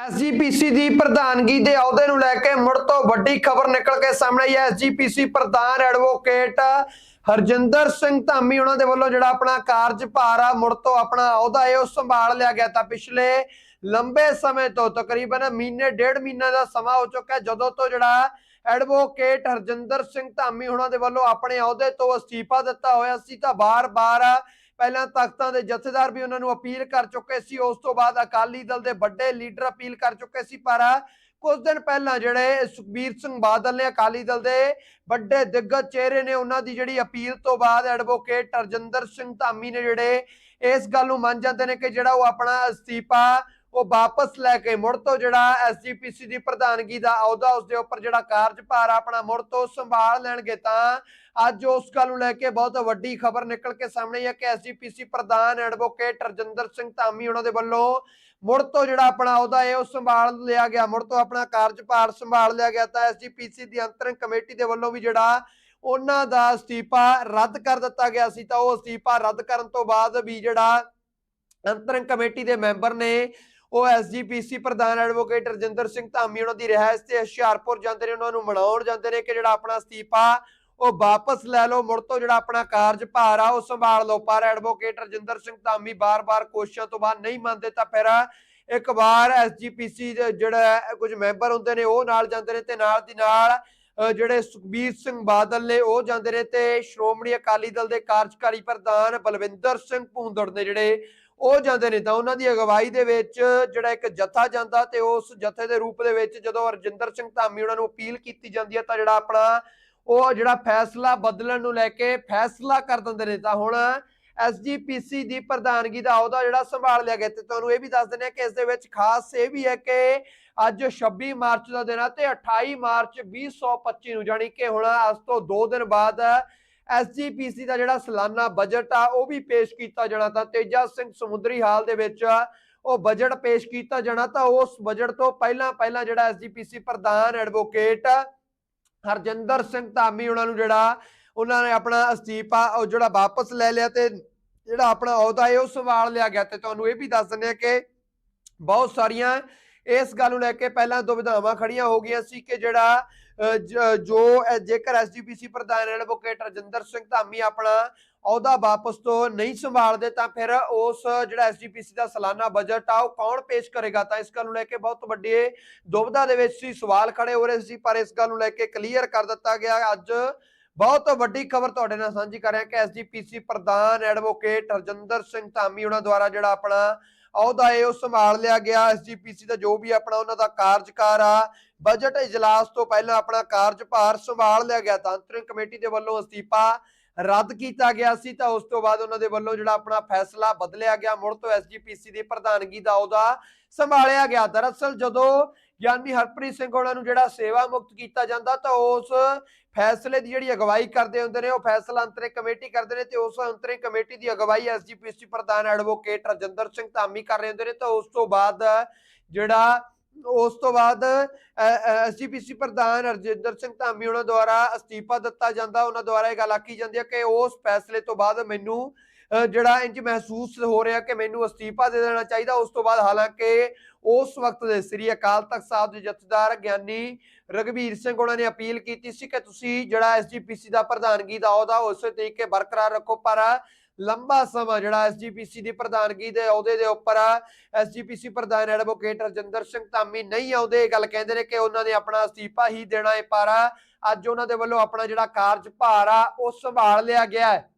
SGPC ਦੀ ਪ੍ਰਧਾਨਗੀ ਦੇ ਅਹੁਦੇ ਨੂੰ ਲੈ ਕੇ ਮੁੜ ਤੋਂ ਵੱਡੀ ਖਬਰ ਨਿਕਲ ਕੇ ਸਾਹਮਣੇ ਆਈ ਹੈ। ਐਸਜੀਪੀਸੀ ਪ੍ਰਧਾਨ ਐਡਵੋਕੇਟ ਹਰਜਿੰਦਰ ਸਿੰਘ ਧਾਮੀ ਉਹਨਾਂ ਦੇ ਵੱਲੋਂ ਜਿਹੜਾ ਆਪਣਾ ਕਾਰਜਭਾਰ ਆ, ਮੁੜ ਤੋਂ ਆਪਣਾ ਅਹੁਦਾ ਹੈ, ਉਹ ਸੰਭਾਲ ਲਿਆ ਗਿਆ ਤਾਂ ਪਿਛਲੇ ਲੰਬੇ ਸਮੇਂ ਤੋਂ ਤਕਰੀਬਨ ਮਹੀਨੇ, ਡੇਢ ਮਹੀਨਾ ਦਾ ਸਮਾਂ ਹੋ ਚੁੱਕਾ ਹੈ। ਜਦੋਂ ਤੋਂ ਜਿਹੜਾ ਐਡਵੋਕੇਟ ਹਰਜਿੰਦਰ ਸਿੰਘ ਧਾਮੀ ਉਹਨਾਂ ਦੇ ਵੱਲੋਂ ਆਪਣੇ ਅਹੁਦੇ ਤੋਂ ਅਸਤੀਫਾ ਦਿੱਤਾ ਹੋਇਆ ਸੀ ਤਾਂ ਬਾਰ-ਬਾਰ ਪਹਿਲਾਂ ਤਖਤਾਂ ਦੇ ਜਥੇਦਾਰ ਵੀ ਉਹਨਾਂ ਨੂੰ ਅਪੀਲ ਕਰ ਚੁੱਕੇ ਸੀ, ਉਸ ਤੋਂ ਬਾਅਦ ਅਕਾਲੀ ਦਲ ਦੇ ਵੱਡੇ ਲੀਡਰ ਅਪੀਲ ਕਰ ਚੁੱਕੇ ਸੀ, ਪਰ ਕੁਝ ਦਿਨ ਪਹਿਲਾਂ ਜਿਹੜੇ ਸੁਖਬੀਰ ਸਿੰਘ ਬਾਦਲ ਨੇ ਅਕਾਲੀ ਦਲ ਦੇ ਵੱਡੇ ਦਿੱਗਜ ਚਿਹਰੇ ਨੇ, ਉਹਨਾਂ ਦੀ ਜਿਹੜੀ ਅਪੀਲ ਤੋਂ ਬਾਅਦ ਐਡਵੋਕੇਟ ਹਰਜਿੰਦਰ ਸਿੰਘ ਧਾਮੀ ਨੇ ਜਿਹੜੇ ਇਸ ਗੱਲ ਨੂੰ ਮੰਨ ਜਾਂਦੇ ਨੇ ਕਿ ਜਿਹੜਾ ਉਹ ਆਪਣਾ ਅਸਤੀਫਾ ਉਹ ਵਾਪਸ ਲੈ ਕੇ ਮੁੜ ਤੋਂ ਜਿਹੜਾ ਐਸਜੀਪੀਸੀ ਦੀ ਪ੍ਰਧਾਨਗੀ ਦਾ ਅਹੁਦਾ ਉਸ ਦੇ ਉੱਪਰ ਜਿਹੜਾ ਕਾਰਜਭਾਰ ਆਪਣਾ ਮੁੜ ਤੋਂ ਸੰਭਾਲ ਲੈਣਗੇ ਤਾਂ ਅੱਜ ਉਸ ਗੱਲ ਨੂੰ ਲੈ ਕੇ ਬਹੁਤ ਵੱਡੀ ਖਬਰ ਨਿਕਲ ਕੇ ਸਾਹਮਣੇ ਹੈ ਕਿ ਐਸਜੀਪੀਸੀ ਪ੍ਰਧਾਨ ਐਡਵੋਕੇਟ ਰਜਿੰਦਰ ਸਿੰਘ ਧਾਮੀ ਉਹਨਾਂ ਦੇ ਵੱਲੋਂ ਮੁੜ ਤੋਂ ਜਿਹੜਾ ਆਪਣਾ ਅਹੁਦਾ ਹੈ ਉਹ ਸੰਭਾਲ ਲਿਆ ਗਿਆ, ਮੁੜ ਤੋਂ ਆਪਣਾ ਕਾਰਜਭਾਰ ਸੰਭਾਲ ਲਿਆ ਗਿਆ ਤਾਂ ਐਸਜੀਪੀਸੀ ਦੀ ਅੰਤਰਿਮ ਕਮੇਟੀ ਦੇ ਵੱਲੋਂ ਵੀ ਜਿਹੜਾ ਉਹਨਾਂ ਦਾ ਅਸਤੀਫਾ ਰੱਦ ਕਰ ਦਿੱਤਾ ਗਿਆ ਸੀ ਤਾਂ ਉਹ ਅਸਤੀਫਾ ਰੱਦ ਕਰਨ ਤੋਂ ਬਾਅਦ ਵੀ ਜਿਹੜਾ ਅੰਤਰਿਮ ਕਮੇਟੀ ਦੇ ਮੈਂਬਰ ਨੇ ਉਹ ਐਸਜੀਪੀਸੀ ਪ੍ਰਧਾਨ ਐਡਵੋਕੇਟ ਰਜਿੰਦਰ ਸਿੰਘ ਧਾਮੀ ਉਹਨਾਂ ਦੀ ਰਿਹਾਇਸ਼ ਤੇ ਹੁਸ਼ਿਆਰਪੁਰ ਜਾਂਦੇ ਨੇ, ਉਹਨਾਂ ਨੂੰ ਮਨਾਉਣ ਜਾਂਦੇ ਨੇ ਕਿ ਜਿਹੜਾ ਆਪਣਾ ਅਸਤੀਫਾ, ਉਹ ਵਾਪਸ ਲੈ ਲਓ, ਮੁੜ ਤੋਂ ਜਿਹੜਾ ਆਪਣਾ ਕਾਰਜਭਾਰ ਆ, ਉਹ ਸੰਭਾਲ ਲਓ। ਪਰ ਐਡਵੋਕੇਟ ਰਜਿੰਦਰ ਸਿੰਘ ਧਾਮੀ ਬਾਰ-ਬਾਰ ਕੋਸ਼ਿਸ਼ਾਂ ਤੋਂ ਬਾਅਦ ਨਹੀਂ ਮੰਨਦੇ, ਤਾਂ ਫਿਰ ਇੱਕ ਵਾਰ ਐਸਜੀਪੀਸੀ ਦੇ ਜਿਹੜਾ ਕੁਝ ਮੈਂਬਰ ਹੁੰਦੇ ਨੇ, ਉਹ ਨਾਲ ਜਾਂਦੇ ਨੇ ਤੇ ਨਾਲ ਦੀ ਨਾਲ ਜਿਹੜੇ ਸੁਖਬੀਰ ਸਿੰਘ ਬਾਦਲ ਨੇ, ਉਹ ਜਾਂਦੇ ਨੇ ਤੇ ਸ਼੍ਰੋਮਣੀ ਅਕਾਲੀ ਦਲ ਦੇ ਕਾਰਜਕਾਰੀ ਪ੍ਰਧਾਨ ਬਲਵਿੰਦਰ ਸਿੰਘ ਭੂੰਦੜ ਨੇ ਜਿਹੜੇ ਉਹ ਜਾਂਦੇ ਨੇ ਤਾਂ ਉਹਨਾਂ ਦੀ ਅਗਵਾਈ ਦੇ ਵਿੱਚ ਜਿਹੜਾ ਇੱਕ ਜਥਾ ਜਾਂਦਾ ਤੇ ਉਸ ਜਥੇ ਦੇ ਰੂਪ ਦੇ ਵਿੱਚ ਜਦੋਂ ਰਜਿੰਦਰ ਸਿੰਘ ਧਾਮੀ ਉਹਨਾਂ ਨੂੰ ਅਪੀਲ ਕੀਤੀ ਜਾਂਦੀ ਹੈ ਤਾਂ ਜਿਹੜਾ ਆਪਣਾ ਉਹ ਜਿਹੜਾ ਫੈਸਲਾ ਬਦਲਣ ਨੂੰ ਲੈ ਕੇ ਫੈਸਲਾ ਕਰ ਦਿੰਦੇ ਨੇ ਤਾਂ ਹੁਣ ਐਸਜੀਪੀਸੀ ਦੀ ਪ੍ਰਧਾਨਗੀ ਦਾ ਅਹੁਦਾ ਜਿਹੜਾ ਸੰਭਾਲ ਲਿਆ ਗਿਆ ਤੇ ਤੁਹਾਨੂੰ ਇਹ ਵੀ ਦੱਸ ਦਿੰਦੇ ਆ ਕਿ ਇਸ ਦੇ ਵਿੱਚ ਖਾਸ ਇਹ ਵੀ ਹੈ ਕਿ ਅੱਜ 26 ਮਾਰਚ ਦਾ ਦਿਨ ਆ ਤੇ 28 ਮਾਰਚ 2025 ਨੂੰ ਜਾਨੀ ਕਿ ਹੁਣ ਅੱਜ ਤੋਂ 2 ਦਿਨ ਬਾਅਦ ਐਸਜੀਪੀਸੀ ਦਾ ਜਿਹੜਾ ਸਾਲਾਨਾ ਬਜਟ ਆ, ਉਹ ਵੀ ਪੇਸ਼ ਕੀਤਾ ਜਾਣਾ ਤਾਂ ਤੇਜਾ ਸਿੰਘ ਸਮੁੰਦਰੀ ਹਾਲ ਦੇ ਵਿੱਚ ਉਹ ਬਜਟ ਪੇਸ਼ ਕੀਤਾ ਜਾਣਾ ਤਾਂ ਉਸ ਬਜਟ ਤੋਂ ਪਹਿਲਾਂ ਪਹਿਲਾਂ ਜਿਹੜਾ ਐਸਜੀਪੀਸੀ ਪ੍ਰਧਾਨ ਐਡਵੋਕੇਟ ਹਰਜਿੰਦਰ ਸਿੰਘ ਧਾਮੀ ਉਹਨਾਂ ਨੂੰ ਜਿਹੜਾ ਉਹਨਾਂ ਨੇ ਆਪਣਾ ਅਸਤੀਫਾ ਉਹ ਜਿਹੜਾ ਵਾਪਸ ਲੈ ਲਿਆ ਤੇ ਜਿਹੜਾ ਆਪਣਾ ਅਹੁਦਾ ਹੈ ਉਹ ਸੰਭਾਲ ਲਿਆ ਗਿਆ ਤੇ ਤੁਹਾਨੂੰ ਇਹ ਵੀ ਦੱਸ ਦਿੰਦੇ ਆ ਕਿ ਬਹੁਤ ਸਾਰੀਆਂ ਇਸ ਗੱਲ ਨੂੰ ਲੈ ਕੇ ਪਹਿਲਾਂ ਦੁਵਿਧਾਵਾਂ ਖੜੀਆਂ ਹੋ ਗਈਆਂ ਸੀ ਕਿ ਜਿਹੜਾ ਜੋ ਜੇਕਰ ਐਸਜੀਪੀਸੀ ਪ੍ਰਧਾਨ ਐਡਵੋਕੇਟ ਰਜਿੰਦਰ ਸਿੰਘ ਧਾਮੀ ਆਪਣਾ ਅਹੁਦਾ ਵਾਪਸ ਤੋਂ ਨਹੀਂ ਸੰਭਾਲਦੇ, ਤਾਂ ਫਿਰ ਉਸ ਜਿਹੜਾ ਐਸਜੀਪੀਸੀ ਦਾ ਸਾਲਾਨਾ ਬਜਟ ਆ, ਉਹ ਕੌਣ ਪੇਸ਼ ਕਰੇਗਾ? ਤਾਂ ਇਸ ਗੱਲ ਨੂੰ ਲੈ ਕੇ ਬਹੁਤ ਵੱਡੇ ਦੁਬਿਧਾ ਦੇ ਵਿੱਚ ਸੀ ਸਵਾਲ ਖੜੇ ਹੋ ਰਹੇ ਸੀ, ਪਰ ਇਸ ਗੱਲ ਨੂੰ ਲੈ ਕੇ ਕਲੀਅਰ ਕਰ ਦਿੱਤਾ ਗਿਆ। ਅੱਜ ਬਹੁਤ ਵੱਡੀ ਖਬਰ ਤੁਹਾਡੇ ਨਾਲ ਸਾਂਝੀ ਕਰ ਰਿਹਾ ਕਿ ਐਸਜੀਪੀਸੀ ਪ੍ਰਧਾਨ ਐਡਵੋਕੇਟ ਹਰਜਿੰਦਰ ਸਿੰਘ ਧਾਮੀ ਉਹਨਾਂ ਦੁਆਰਾ ਜਿਹੜਾ ਆਪਣਾ ਅਹੁਦਾ ਹੈ, ਉਹ ਸੰਭਾਲ ਲਿਆ ਗਿਆ। ਐਸਜੀਪੀਸੀ ਦਾ ਜੋ ਵੀ ਆਪਣਾ ਉਹਨਾਂ ਦਾ ਕਾਰਜਕਾਰ ਆ ਬਜਟ ਇਜਲਾਸ ਤੋਂ ਪਹਿਲਾਂ ਆਪਣਾ ਕਾਰਜਭਾਰ ਸੰਭਾਲ ਲਿਆ ਗਿਆ। ਤਾਂ ਕਮੇਟੀ ਦੇ ਵੱਲੋਂ ਅਸਤੀਫਾ ਰੱਦ ਕੀਤਾ ਗਿਆ ਸੀ ਤਾਂ ਉਸ ਤੋਂ ਬਾਅਦ ਉਹਨਾਂ ਦੇ ਵੱਲੋਂ ਜਿਹੜਾ ਆਪਣਾ ਫੈਸਲਾ ਬਦਲਿਆ ਗਿਆ। ਮੁੜ ਤੋਂ ਐਸਜੀਪੀਸੀ ਦੀ ਪ੍ਰਧਾਨਗੀ ਦਾ ਅਹੁਦਾ ਸੰਭਾਲਿਆ ਗਿਆ। ਦਰਅਸਲ ਜਦੋਂ ਗਿਆਨੀ ਹਰਪ੍ਰੀਤ ਸਿੰਘ ਉਹਨਾਂ ਨੂੰ ਜਿਹੜਾ ਸੇਵਾ ਮੁਕਤ ਕੀਤਾ ਜਾਂਦਾ ਤਾਂ ਉਸ ਫੈਸਲੇ ਦੀ ਜਿਹੜੀ ਅਗਵਾਈ ਕਰਦੇ ਹੁੰਦੇ ਨੇ, ਉਹ ਫੈਸਲਾ ਅੰਤਰਿਮ ਕਮੇਟੀ ਕਰਦੇ ਨੇ ਤੇ ਉਸ ਅੰਤਰਿਮ ਕਮੇਟੀ ਦੀ ਅਗਵਾਈ ਐਸਜੀਪੀਸੀ ਪ੍ਰਧਾਨ ਐਡਵੋਕੇਟ ਰਜਿੰਦਰ ਸਿੰਘ ਧਾਮੀ ਕਰ ਰਹੇ ਹੁੰਦੇ ਨੇ। ਤਾਂ ਉਸ ਤੋਂ ਬਾਅਦ ਜਿਹੜਾ ਉਸ ਤੋਂ ਬਾਅਦ ਐਸਜੀਪੀਸੀ ਪ੍ਰਧਾਨ ਰਜਿੰਦਰ ਸਿੰਘ ਧਾਮੀ ਉਹਨਾਂ ਦੁਆਰਾ ਅਸਤੀਫਾ ਦਿੱਤਾ ਜਾਂਦਾ, ਉਹਨਾਂ ਦੁਆਰਾ ਇਹ ਗੱਲ ਆਖੀ ਜਾਂਦੀ ਹੈ ਕਿ ਉਸ ਫੈਸਲੇ ਤੋਂ ਬਾਅਦ ਮੈਨੂੰ ਜਿਹੜਾ ਇੰਜ ਮਹਿਸੂਸ ਹੋ ਰਿਹਾ ਕਿ ਮੈਨੂੰ ਅਸਤੀਫਾ ਦੇ ਦੇਣਾ ਚਾਹੀਦਾ, ਉਸ ਤੋਂ ਬਾਅਦ ਹਾਲਾਂਕਿ ਉਸ ਵਕਤ ਦੇ ਸ੍ਰੀ ਅਕਾਲ ਤਖਤ ਸਾਹਿਬ ਦੇ ਜਥੇਦਾਰ ਗਿਆਨੀ ਰਗਵੀਰ ਸਿੰਘ ਉਹਨਾਂ ਨੇ ਅਪੀਲ ਕੀਤੀ ਸੀ ਕਿ ਤੁਸੀਂ ਜਿਹੜਾ ਐਸਜੀਪੀਸੀ ਦਾ ਪ੍ਰਧਾਨਗੀ ਦਾ ਅਹੁਦਾ ਉਸੇ ਤਰੀਕੇ ਬਰਕਰਾਰ ਰੱਖੋ, ਪਰ ਲੰਬਾ ਸਮਾਂ ਜਿਹੜਾ ਐਸਜੀਪੀਸੀ ਦੀ ਪ੍ਰਧਾਨਗੀ ਦੇ ਅਹੁਦੇ ਦੇ ਉੱਪਰ ਐਸਜੀਪੀਸੀ ਪ੍ਰਧਾਨ ਐਡਵੋਕੇਟ ਰਜਿੰਦਰ ਸਿੰਘ ਧਾਮੀ ਨਹੀਂ ਆਉਂਦੇ। ਇਹ ਗੱਲ ਕਹਿੰਦੇ ਨੇ ਕਿ ਉਹਨਾਂ ਨੇ ਆਪਣਾ ਅਸਤੀਫਾ ਹੀ ਦੇਣਾ ਹੈ ਪਰ ਅੱਜ ਉਹਨਾਂ ਦੇ ਵੱਲੋਂ ਆਪਣਾ ਜਿਹੜਾ ਕਾਰਜਭਾਰ ਆ, ਉਹ ਸੰਭਾਲ ਲਿਆ ਗਿਆ ਹੈ।